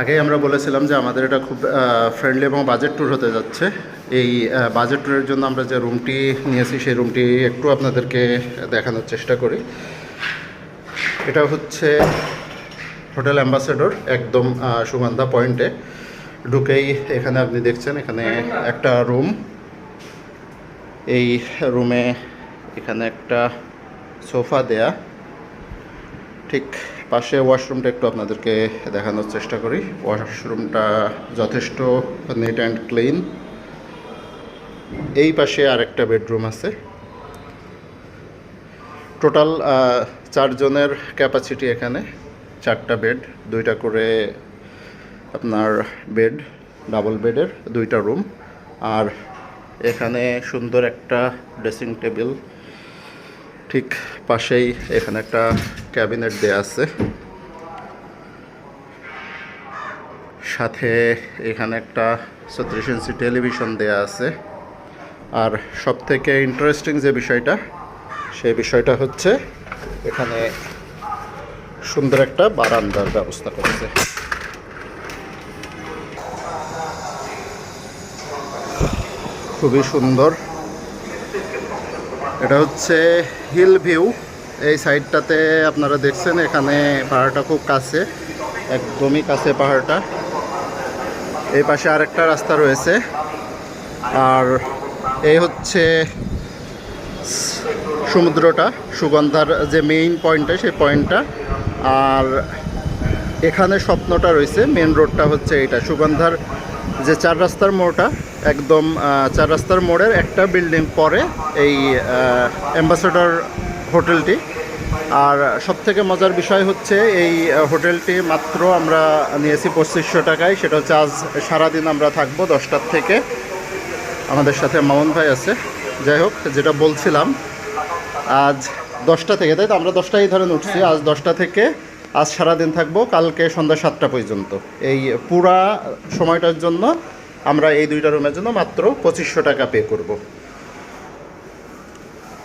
আগেই আমরা বলেছিলাম যে আমাদের এটা খুব ফ্রেন্ডলি এবং বাজেট ট্যুর হতে যাচ্ছে। এই বাজেট ট্যুরের জন্য আমরা যে রুমটি নিয়েছি, সেই রুমটি একটু আপনাদেরকে দেখানোর চেষ্টা করি। এটা হচ্ছে হোটেল অ্যাম্বাসেডর, একদম সুগন্ধা পয়েন্টে ঢুকেই এখানে আপনি দেখছেন, এখানে একটা রুম এই রুমে এখানে একটা সোফা দেয়া। ঠিক পাশে ওয়াশরুমটা একটু আপনাদেরকে দেখানোর চেষ্টা করি। ওয়াশরুমটা যথেষ্ট নিট অ্যান্ড ক্লিন এই পাশে আরেকটা বেডরুম আছে। টোটাল চারজনের ক্যাপাসিটি এখানে, চারটা বেড দুইটা করে আপনার বেড ডাবল বেডের দুইটা রুম আর এখানে সুন্দর একটা ড্রেসিং টেবিল ঠিক পাশেই এখানে একটা ক্যাবিনেট দেয়া আছে। সাথে এখানে একটা ছত্রিশ ইঞ্চি টেলিভিশন দেয়া আছে। আর সব থেকে ইন্টারেস্টিং যে বিষয়টা, সেই বিষয়টা হচ্ছে এখানে সুন্দর একটা বারান্দার ব্যবস্থা করেছে। খুবই সুন্দর। এটা হচ্ছে হিল ভিউ। এই সাইডটাতে আপনারা দেখছেন, এখানে পাহাড়টা খুব কাছে, একদমই কাছে পাহাড়টা। এই পাশে আরেকটা রাস্তা রয়েছে। আর এই হচ্ছে সমুদ্রটা, সুগন্ধার যে মেইন পয়েন্টটা সেই পয়েন্টটা আর এখানে স্বপ্নটা রয়েছে মেন রোডটা হচ্ছে এটা সুগন্ধার যে চার রাস্তার মোড়টা, একদম চার রাস্তার মোড়ের একটা বিল্ডিং পরে এই অ্যাম্বাসেডর হোটেলটি। আর সব থেকে মজার বিষয় হচ্ছে এই হোটেলটি মাত্র আমরা নিয়েছি পঁচিশশো টাকায়, সেটা হচ্ছে আজ সারাদিন আমরা থাকব দশটার থেকে। আমাদের সাথে মামুন ভাই আছে। যাই হোক, যেটা বলছিলাম, আজ দশটা থেকে, তাই তো? আমরা দশটাই ধরেন উঠছি, আজ দশটা থেকে আজ সারাদিন থাকব, কালকে সন্ধ্যা সাতটা পর্যন্ত। এই পুরা সময়টার জন্য আমরা এই দুইটা রুমের জন্য মাত্র পঁচিশশো টাকা পে করব।